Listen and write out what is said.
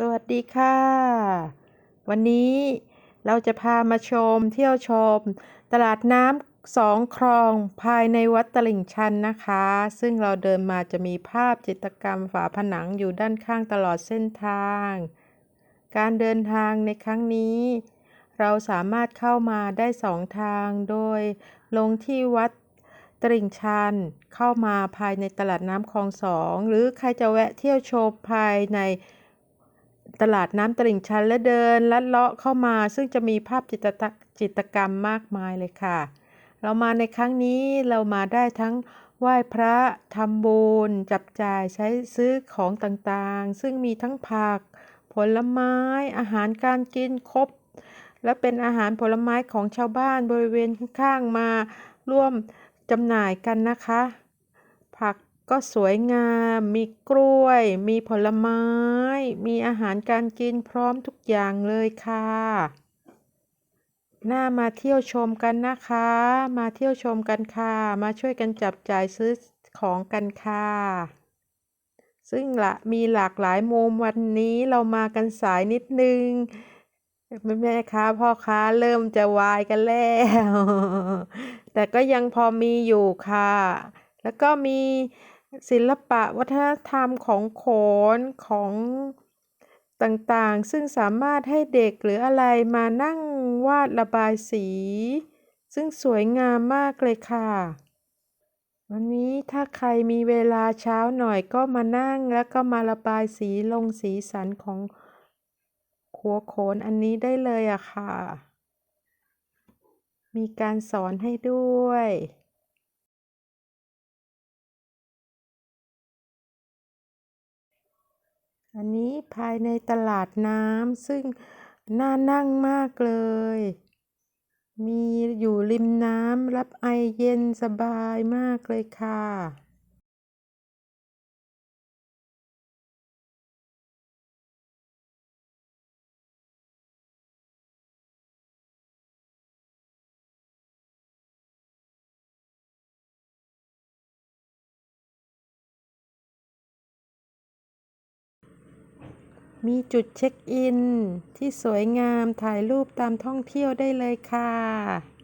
สวัสดีค่ะ วันนี้เราจะพามาชมเที่ยวชม ตลาดน้ำสองคลองภายในวัดตลิ่งชันนะคะ ซึ่งเราเดินมาจะมีภาพจิตรกรรมฝาผนังอยู่ด้านข้างตลอดเส้นทาง การเดินทางในครั้งนี้ เราสามารถเข้ามาได้สองทางโดยลงที่วัดตลิ่งชันเข้ามาภายในตลาดน้ำคลองสองหรือใครจะแวะเที่ยวชมภายใน ตลาดน้ำตลิ่งชันและเดินลัดเลาะเข้ามา ซึ่งจะมีภาพจิตจิตกรรมมากมายเลยค่ะ เรามาในครั้งนี้เรามาได้ทั้งไหว้พระทำบุญจับจ่ายใช้ซื้อของต่างๆ ซึ่งมีทั้งผัก ผลไม้ อาหารการกินครบ และเป็นอาหารผลไม้ของชาวบ้านบริเวณข้างๆมาร่วมจำหน่ายกันนะคะ ผัก ก็สวยงาม มีกล้วย มีผลไม้ มีอาหารการกินพร้อมทุกอย่างเลยค่ะ น่ามาเที่ยวชมกันนะคะ มาเที่ยวชมกันค่ะ มาช่วยกันจับจ่ายซื้อของกันค่ะ ซึ่งละมีหลากหลายมุมวันนี้เรามากันสายนิดนึงแม่แม่ค้าพ่อค้าเริ่มจะวายกันแล้ว แต่ก็ยังพอมีอยู่ค่ะ แล้วก็มี ศิลปะวัฒนธรรมของโขนของต่างๆ ซึ่งสามารถให้เด็กหรืออะไรมานั่งวาดระบายสี ซึ่งสวยงามมากเลยค่ะ วันนี้ถ้าใครมีเวลาเช้าหน่อยก็มานั่งแล้วก็มาระบายสีลงสีสันของขัวโขนอันนี้ได้เลยอะค่ะ มีการสอนให้ด้วย อันนี้ภายในตลาดน้ำซึ่งน่านั่งมากเลย มีอยู่ริมน้ำรับไอเย็นสบายมากเลยค่ะ มีจุดเช็คอิน ที่สวยงามถ่ายรูปตามท่องเที่ยวได้เลยค่ะ